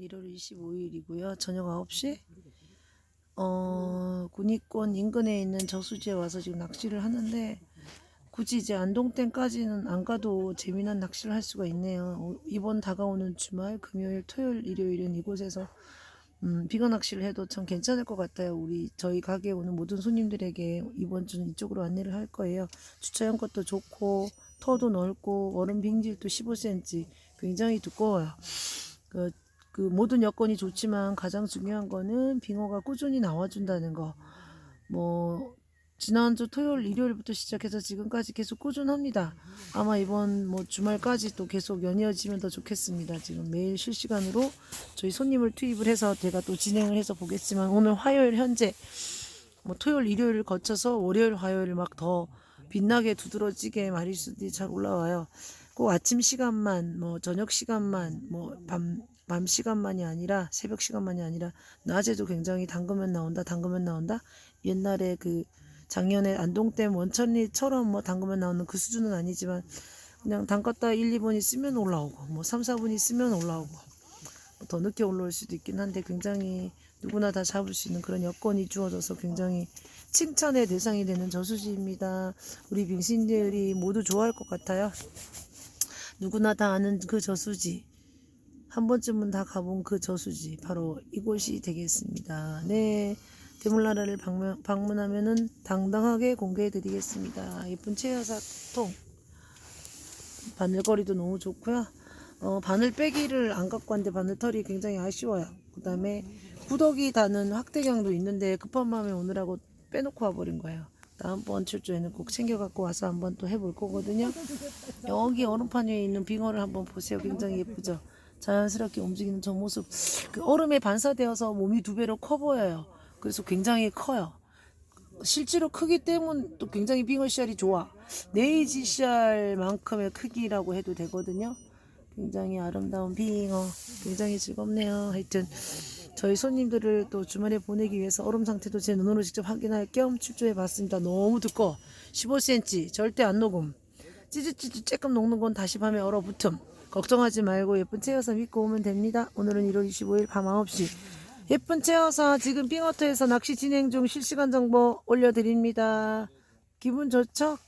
1월 25일이고요. 저녁 9시. 어, 군위권 인근에 있는 저수지에 와서 지금 낚시를 하는데 굳이 이제 안동댐까지는 안 가도 재미난 낚시를 할 수가 있네요. 어, 이번 다가오는 주말 금요일, 토요일, 일요일은 이곳에서 음, 비거 낚시를 해도 참 괜찮을 것 같아요. 우리 저희 가게에 오는 모든 손님들에게 이번 주는 이쪽으로 안내를 할 거예요. 주차장 것도 좋고 터도 넓고 얼음 빙질도 15cm 굉장히 두꺼워요. 그, 그 모든 여건이 좋지만 가장 중요한 거는 빙어가 꾸준히 나와준다는 거. 뭐 지난주 토요일 일요일부터 시작해서 지금까지 계속 꾸준합니다. 아마 이번 뭐 주말까지 또 계속 연이어지면 더 좋겠습니다. 지금 매일 실시간으로 저희 손님을 투입을 해서 제가 또 진행을 해서 보겠지만 오늘 화요일 현재 뭐 토요일 일요일을 거쳐서 월요일 화요일 막 더 빛나게 두드러지게 마리수들이 잘 올라와요. 꼭 아침 시간만 뭐 저녁 시간만 뭐 밤 밤 시간만이 아니라 새벽 시간만이 아니라 낮에도 굉장히 담그면 나온다 담그면 나온다 옛날에 그 작년에 안동댐 원천리처럼 뭐 담그면 나오는 그 수준은 아니지만 그냥 담갔다 1, 2분 있으면 올라오고 뭐 3, 4분 있으면 올라오고 뭐더 늦게 올라올 수도 있긴 한데 굉장히 누구나 다 잡을 수 있는 그런 여건이 주어져서 굉장히 칭찬의 대상이 되는 저수지입니다. 우리 빙신들이 모두 좋아할 것 같아요. 누구나 다 아는 그 저수지. 한 번쯤은 다 가본 그 저수지. 바로 이곳이 되겠습니다. 네. 대물나라를 방문, 방문하면은 당당하게 공개해 드리겠습니다. 예쁜 채여사통. 바늘거리도 너무 좋고요. 어, 바늘 빼기를 안 갖고 왔는데 바늘털이 굉장히 아쉬워요. 그 다음에 구더기 다는 확대경도 있는데 급한 마음에 오느라고 빼놓고 와버린 거예요. 다음번 출조에는 꼭 챙겨 갖고 와서 한번 또 해볼 거거든요. 여기 얼음판 위에 있는 빙어를 한번 보세요. 굉장히 예쁘죠? 자연스럽게 움직이는 저 모습. 그 얼음에 반사되어서 몸이 두 배로 커 보여요. 그래서 굉장히 커요. 실제로 크기 때문 또 굉장히 빙어 씨알이 좋아. 네이지 씨알만큼의 크기라고 해도 되거든요. 굉장히 아름다운 빙어. 굉장히 즐겁네요. 하여튼 저희 손님들을 또 주말에 보내기 위해서 얼음 상태도 제 눈으로 직접 확인할 겸 출조해 봤습니다. 너무 두꺼워. 15cm. 절대 안 녹음. 찌릿찌릿 조금 녹는 건 다시 밤에 얼어붙음. 걱정하지 말고 예쁜 채여사 믿고 오면 됩니다. 오늘은 1월 25일 밤 9시. 예쁜 채여사 지금 빙어터에서 낚시 진행 중 실시간 정보 올려드립니다. 기분 좋죠?